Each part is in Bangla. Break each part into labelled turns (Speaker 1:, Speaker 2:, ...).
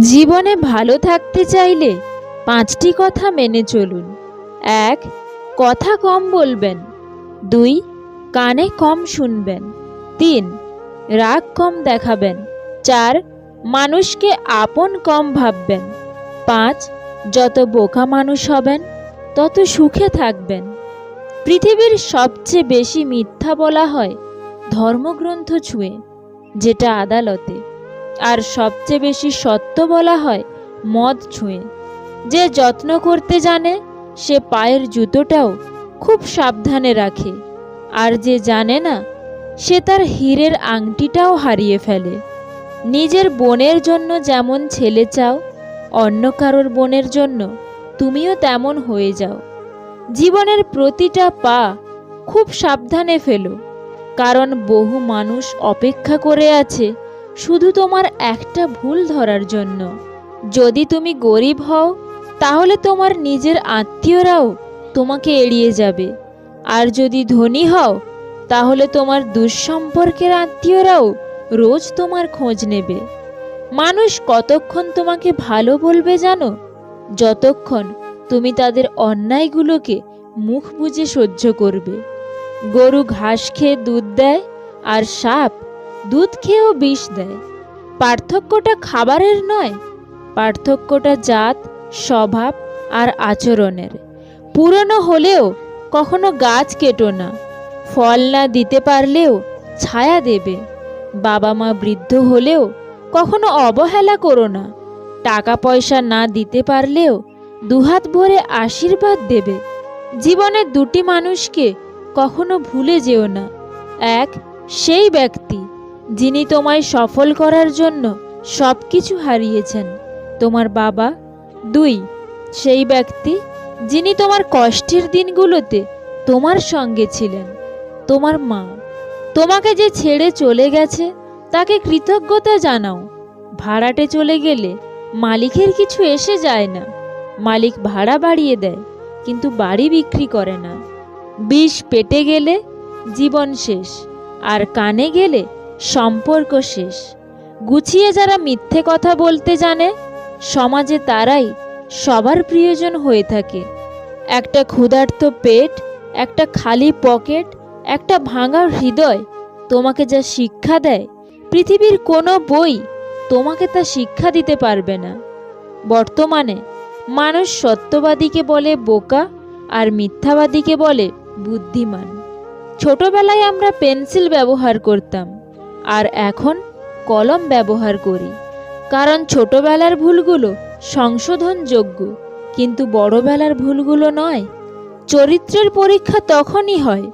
Speaker 1: জীবনে ভালো থাকতে চাইলে পাঁচটি কথা মেনে চলুন। এক, কথা কম বলবেন। দুই, কানে কম শুনবেন। তিন, রাগ কম দেখাবেন। চার, মানুষকে আপন কম ভাববেন। পাঁচ, যত বোকা মানুষ হবেন, তত সুখে থাকবেন। পৃথিবীর সবচেয়ে বেশি মিথ্যা বলা হয় ধর্মগ্রন্থ ছুঁয়ে, যেটা আদালতে। আর সবচেয়ে বেশি সত্য বলা হয় মদ ছুঁয়ে। যে যত্ন করতে জানে, সে পায়ের জুতোটাও খুব সাবধানে রাখে। আর যে জানে না, সে তার হীরের আংটিটাও হারিয়ে ফেলে। নিজের বোনের জন্য যেমন ছেলে চাও, অন্য কারোর বোনের জন্য তুমিও তেমন হয়ে যাও। জীবনের প্রতিটা পা খুব সাবধানে ফেলো, কারণ বহু মানুষ অপেক্ষা করে আছে শুধু তোমার একটা ভুল ধরার জন্য। যদি তুমি গরিব হও, তাহলে তোমার নিজের আত্মীয়রাও তোমাকে এড়িয়ে যাবে। আর যদি ধনী হও, তাহলে তোমার দুঃসম্পর্কের আত্মীয়রাও রোজ তোমার খোঁজ নেবে। মানুষ কতক্ষণ তোমাকে ভালো বলবে জানো? যতক্ষণ তুমি তাদের অন্যায়গুলোকে মুখ বুজে সহ্য করবে। গরু ঘাস খেয়ে দুধ দেয় আর সাপ দুধ খেয়েও বিষ দেয়। পার্থক্যটা খাবারের নয়, পার্থক্যটা জাত, স্বভাব আর আচরণের। পুরনো হলেও কখনো গাছ কেটো না, ফল না দিতে পারলেও ছায়া দেবে। বাবা মা বৃদ্ধ হলেও কখনো অবহেলা করো না টাকা পয়সা না দিতে পারলেও দুহাত ভরে আশীর্বাদ দেবে। জীবনে দুটি মানুষকে কখনো ভুলে যেও না, এক সেই ব্যক্তি যিনি তোমায় সফল করার জন্য সব কিছু হারিয়েছেন। তোমার বাবা, দুই, সেই ব্যক্তি যিনি তোমার কষ্টের দিনগুলোতে তোমার সঙ্গে ছিলেন, তোমার মা। তোমাকে যে ছেড়ে চলে গেছে, তাকে কৃতজ্ঞতা জানাও। ভাড়াটে চলে গেলে মালিকের কিছু এসে যায় না। মালিক ভাড়া বাড়িয়ে দেয়, কিন্তু বাড়ি বিক্রি করে না। বিষ পেটে গেলে জীবন শেষ, আর কানে গেলে সম্পর্ক শেষ। গুছিয়ে যারা মিথ্যে কথা বলতে জানে, সমাজে তারাই সবার প্রিয়জন হয়ে থাকে। একটা ক্ষুধার্ত পেট, একটা খালি পকেট, একটা ভাঙা হৃদয় তোমাকে যা শিক্ষা দেয়, পৃথিবীর কোনো বই তোমাকে তা শিক্ষা দিতে পারবে না। বর্তমানে মানুষ সত্যবাদীকে বলে বোকা আর মিথ্যাবাদীকে বলে বুদ্ধিমান। ছোটবেলায় আমরা পেন্সিল ব্যবহার করতাম। আর এখন কলম ব্যবহার করি। কারণ ছোটবেলার ভুলগুলো সংশোধনযোগ্য, কিন্তু বড়বেলার ভুলগুলো নয়। চরিত্রের পরীক্ষা তখনই হয়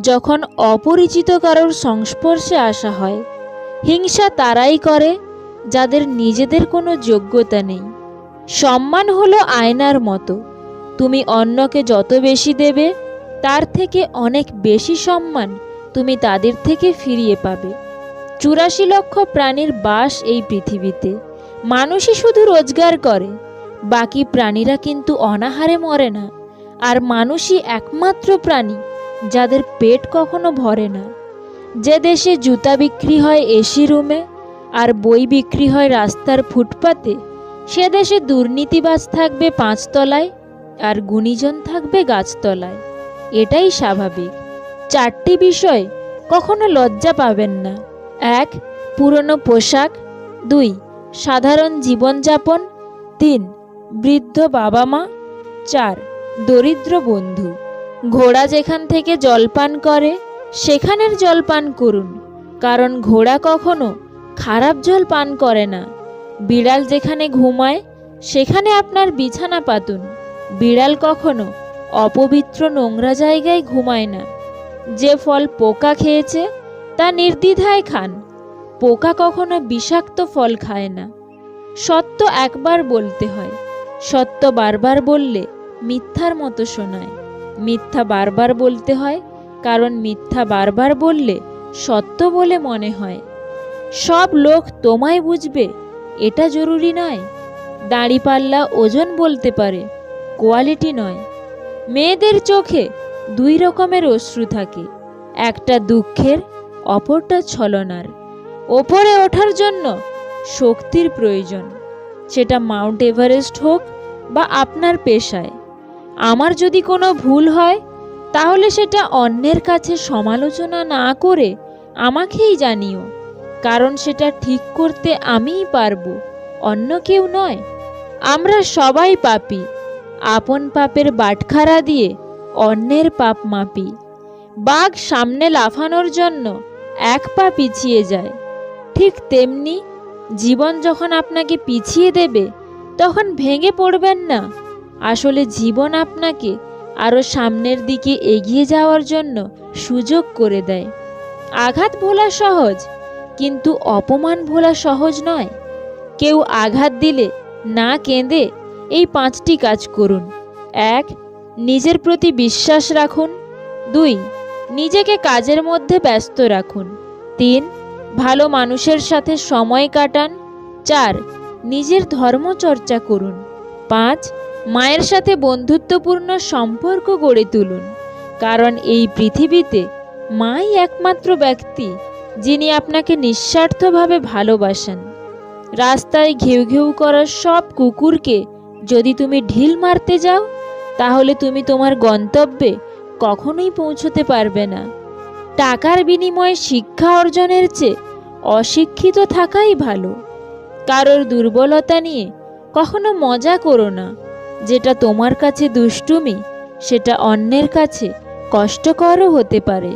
Speaker 1: যখন অপরিচিত কারোর সংস্পর্শে আসা হয়। হিংসা তারাই করে যাদের নিজেদের কোনো যোগ্যতা নেই। সম্মান হলো আয়নার মতো। তুমি অন্যকে যত বেশি দেবে, তার থেকে অনেক বেশি সম্মান তুমি তাদের থেকে ফিরিয়ে পাবে। চুরাশি লক্ষ প্রাণীর বাস এই পৃথিবীতে। মানুষই শুধু রোজগার করে, বাকি প্রাণীরা কিন্তু অনাহারে মরে না। আর মানুষই একমাত্র প্রাণী, যাদের পেট কখনো ভরে না। যে দেশে জুতা বিক্রি হয় এসি রুমে, আর বই বিক্রি হয় রাস্তার ফুটপাতে, সে দেশে দুর্নীতিবাজ থাকবে পাঁচতলায়, আর গুণীজন থাকবে গাছতলায়। এটাই স্বাভাবিক। চারটি বিষয় কখনো লজ্জা পাবেন না। এক, পুরনো পোশাক। দুই, সাধারণ জীবনযাপন। তিন, বৃদ্ধ বাবা মা চার, দরিদ্র বন্ধু। ঘোড়া যেখান থেকে জলপান করে, সেখানের জল পান করুন। কারণ ঘোড়া কখনো খারাপ জল পান করে না। বিড়াল যেখানে ঘুমায়, সেখানে আপনার বিছানা পাতুন। বিড়াল কখনো অপবিত্র নোংরা জায়গায় ঘুমায় না। যে ফল পোকা খেয়েছে তা নির্দ্বিধায় খান। পোকা কখনো বিষাক্ত ফল খায় না। সত্য একবার বলতে হয়। সত্য বারবার বললে মিথ্যার মতো শোনায়। মিথ্যা বারবার বলতে হয়, কারণ মিথ্যা বারবার বললে সত্য বলে মনে হয়। সব লোক তোমায় বুঝবে, এটা জরুরি নয়। দাঁড়িপাল্লা ওজন বলতে পারে, কোয়ালিটি নয়। মেয়েদের চোখে দুই রকমের অশ্রু থাকে, একটা দুঃখের অপরটা ছলনার। ওপরে ওঠার জন্য শক্তির প্রয়োজন। সেটা মাউন্ট এভারেস্ট হোক বা আপনার পেশায়। আমার যদি কোনো ভুল হয়, তাহলে সেটা অন্যের কাছে সমালোচনা না করে আমাকেই জানিও, কারণ সেটা ঠিক করতে আমিই পারব, অন্য কেউ নয়। আমরা সবাই পাপি, আপন পাপের বাটখারা দিয়ে অন্যের পাপ মাপি। বাঘ সামনে লাফানোর জন্য এক পা পিছিয়ে যায়। ঠিক তেমনি জীবন যখন আপনাকে পিছিয়ে দেবে, তখন ভেঙে পড়বেন না। আসলে জীবন আপনাকে আরও সামনের দিকে এগিয়ে যাওয়ার জন্য সুযোগ করে দেয়। আঘাত ভোলা সহজ, কিন্তু অপমান ভোলা সহজ নয়। কেউ আঘাত দিলে না কেঁদে এই পাঁচটি কাজ করুন। এক, নিজের প্রতি বিশ্বাস রাখুন। দুই নিজেকে কাজের মধ্যে ব্যস্ত রাখুন। তিন, ভালো মানুষের সাথে সময় কাটান। চার, নিজের ধর্ম চর্চা করুন। পাঁচ, মায়ের সাথে বন্ধুত্বপূর্ণ সম্পর্ক গড়ে তুলুন। কারণ এই পৃথিবীতে মাই একমাত্র ব্যক্তি, যিনি আপনাকে নিঃস্বার্থভাবে ভালোবাসেন। রাস্তায় ঘেউ ঘেউ করার সব কুকুরকে যদি তুমি ঢিল মারতে যাও, তাহলে তুমি তোমার গন্তব্যে কখনোই পৌঁছতে পারবে না। টাকার বিনিময়ে শিক্ষা অর্জনের চেয়ে অশিক্ষিত থাকাই ভালো। কারোর দুর্বলতা নিয়ে কখনো মজা করো না। যেটা তোমার কাছে দুষ্টুমি, সেটা অন্যের কাছে কষ্টকরও হতে পারে।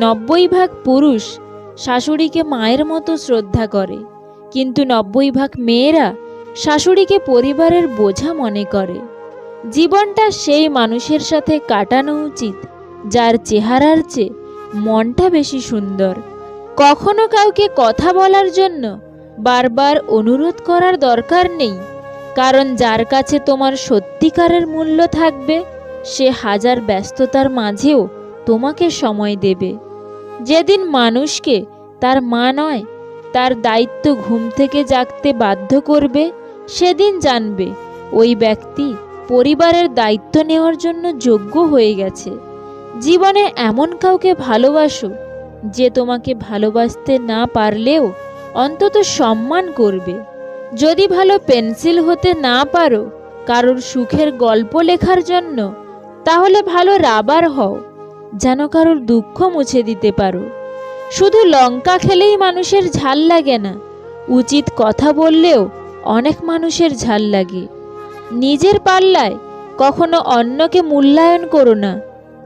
Speaker 1: নব্বই ভাগ পুরুষ শাশুড়িকে মায়ের মতো শ্রদ্ধা করে, কিন্তু নব্বই ভাগ মেয়েরা শাশুড়িকে পরিবারের বোঝা মনে করে। জীবনটা সেই মানুষের সাথে কাটানো উচিত, যার চেহারার চেয়ে মনটা বেশি সুন্দর। কখনো কাউকে কথা বলার জন্য বারবার অনুরোধ করার দরকার নেই, কারণ যার কাছে তোমার সত্যিকারের মূল্য থাকবে, সে হাজার ব্যস্ততার মাঝেও তোমাকে সময় দেবে। যেদিন মানুষকে তার মা নয়, তার দায়িত্ব ঘুম থেকে জাগতে বাধ্য করবে, সেদিন জানবে ওই ব্যক্তি পরিবারের দায়িত্ব নেওয়ার জন্য যোগ্য হয়ে গেছে। জীবনে এমন কাউকে ভালোবাসো যে তোমাকে ভালোবাসতে না পারলেও অন্তত সম্মান করবে। যদি ভালো পেন্সিল হতে না পারো কারোর সুখের গল্প লেখার জন্য, তাহলে ভালো রাবার হও, যেন কারোর দুঃখ মুছে দিতে পারো। শুধু লঙ্কা খেলেই মানুষের ঝাল লাগে না, উচিত কথা বললেও অনেক মানুষের ঝাল লাগে। নিজের পাল্লায় কখনো অন্যকে মূল্যায়ন করো না।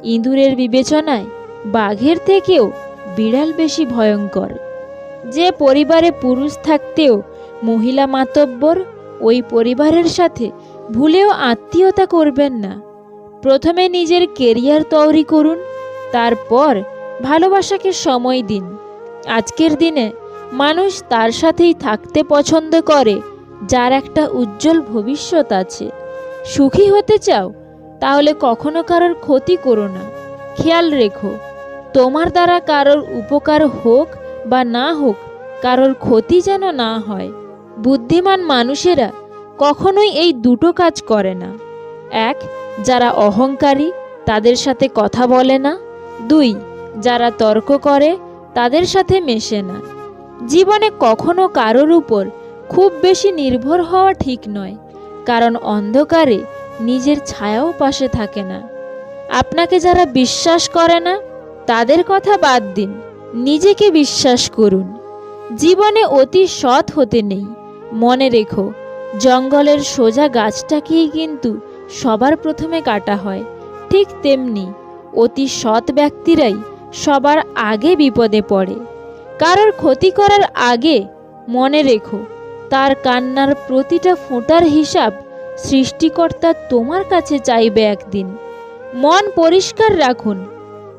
Speaker 1: ইঁদুরের বিবেচনায় বাঘের থেকেও বিড়াল বেশি ভয়ঙ্কর। যে পরিবারে পুরুষ থাকতেও মহিলা মাতব্বর, ওই পরিবারের সাথে ভুলেও আত্মীয়তা করবেন না। প্রথমে নিজের কেরিয়ার তৈরি করুন, তারপর ভালোবাসাকে সময় দিন। আজকের দিনে মানুষ তার সাথেই থাকতে পছন্দ করে। যার একটা উজ্জ্বল ভবিষ্যৎ আছে। সুখী হতে চাও, তাহলে কখনো কারোর ক্ষতি করো না। খেয়াল রেখো, তোমার দ্বারা কারোর উপকার হোক বা না হোক, কারোর ক্ষতি যেন না হয়। বুদ্ধিমান মানুষেরা কখনোই এই দুটো কাজ করে না। এক, যারা অহংকারী, তাদের সাথে কথা বলে না। দুই, যারা তর্ক করে, তাদের সাথে মেশে না। জীবনে কখনো কারোর উপর খুব বেশি নির্ভর হওয়া ঠিক নয়, কারণ অন্ধকারে নিজের ছায়াও পাশে থাকে না। আপনাকে যারা বিশ্বাস করে না, তাদের কথা বাদ দিন, নিজেকে বিশ্বাস করুন। জীবনে অতি সৎ হতে নেই। মনে রেখো, জঙ্গলের সোজা গাছটাকেই কিন্তু সবার প্রথমে কাটা হয়। ঠিক তেমনি অতি সৎ ব্যক্তিরাই সবার আগে বিপদে পড়ে। কারোর ক্ষতি করার আগে মনে রেখো তার কান্নার প্রতিটা ফোঁটার হিসাব সৃষ্টিকর্তা তোমার কাছে চাইবে একদিন। মন পরিষ্কার রাখুন,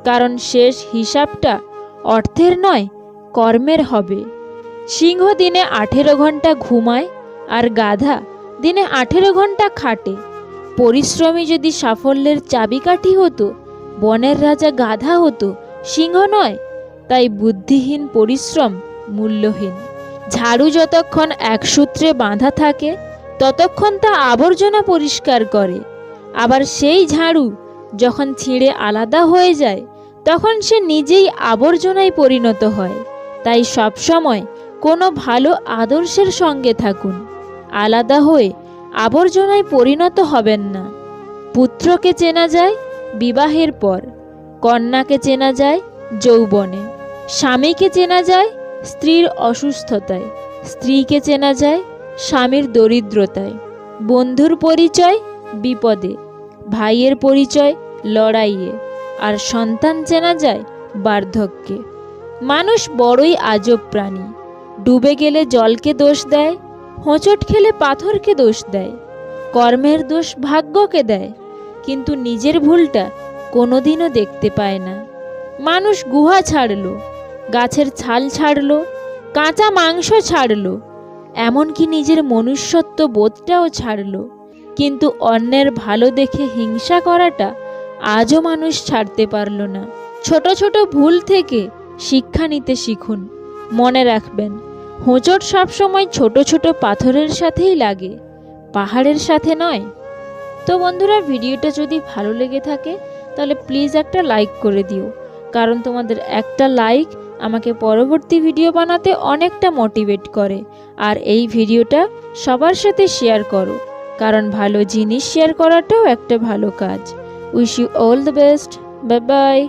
Speaker 1: কারণ শেষ হিসাবটা অর্থের নয়, কর্মের হবে। সিংহ দিনে আঠেরো ঘণ্টা ঘুমায় আর গাধা দিনে আঠেরো ঘণ্টা খাটে। পরিশ্রমী যদি সাফল্যের চাবিকাঠি হতো, বনের রাজা গাধা হতো, সিংহ নয়, তাই বুদ্ধিহীন পরিশ্রম মূল্যহীন। ঝাড়ু যতক্ষণ এক সূত্রে বাঁধা থাকে, ততক্ষণ তা আবর্জনা পরিষ্কার করে। আবার সেই ঝাড়ু যখন ছিঁড়ে আলাদা হয়ে যায়, তখন সে নিজেই আবর্জনায় পরিণত হয়। তাই সবসময় কোনো ভালো আদর্শের সঙ্গে থাকুন। আলাদা হয়ে আবর্জনায় পরিণত হবেন না। পুত্রকে চেনা যায়, বিবাহের পর। কন্যাকে চেনা যায়, যৌবনে। স্বামীকে চেনা যায় স্ত্রীর অসুস্থতায়, স্ত্রীকে চেনা যায়, স্বামীর দরিদ্রতায়। বন্ধুর পরিচয়, বিপদে। ভাইয়ের পরিচয়, লড়াইয়ে। আর সন্তান চেনা যায়, বার্ধক্যে। মানুষ বড়ই আজব প্রাণী। ডুবে গেলে জলকে দোষ দেয়, হোঁচট খেলে পাথরকে দোষ দেয়। কর্মের দোষ ভাগ্যকে দেয়, কিন্তু নিজের ভুলটা কোনোদিনও দেখতে পায় না। মানুষ গুহা ছাড়লো গাছের ছাল ছাড়ল, কাঁচা মাংস ছাড়ল, এমনকি নিজের মনুষ্যত্ব বোধটাও ছাড়ল। কিন্তু অন্যের ভালো দেখে হিংসা করাটা আজও মানুষ ছাড়তে পারল না। ছোট ছোট ভুল থেকে শিক্ষা নিতে শিখুন, মনে রাখবেন, হোঁচট সবসময় ছোট ছোট পাথরের সাথেই লাগে, পাহাড়ের সাথে নয়। তো বন্ধুরা, ভিডিওটা যদি ভালো লেগে থাকে, তাহলে প্লিজ একটা লাইক করে দিও, কারণ তোমাদের একটা লাইক আমাকে পরবর্তী ভিডিও বানাতে অনেকটা মোটিভেট করে। আর এই ভিডিওটা সবার সাথে শেয়ার করো, কারণ ভালো জিনিস শেয়ার করাটাও একটা ভালো কাজ। Wish you all the best bye bye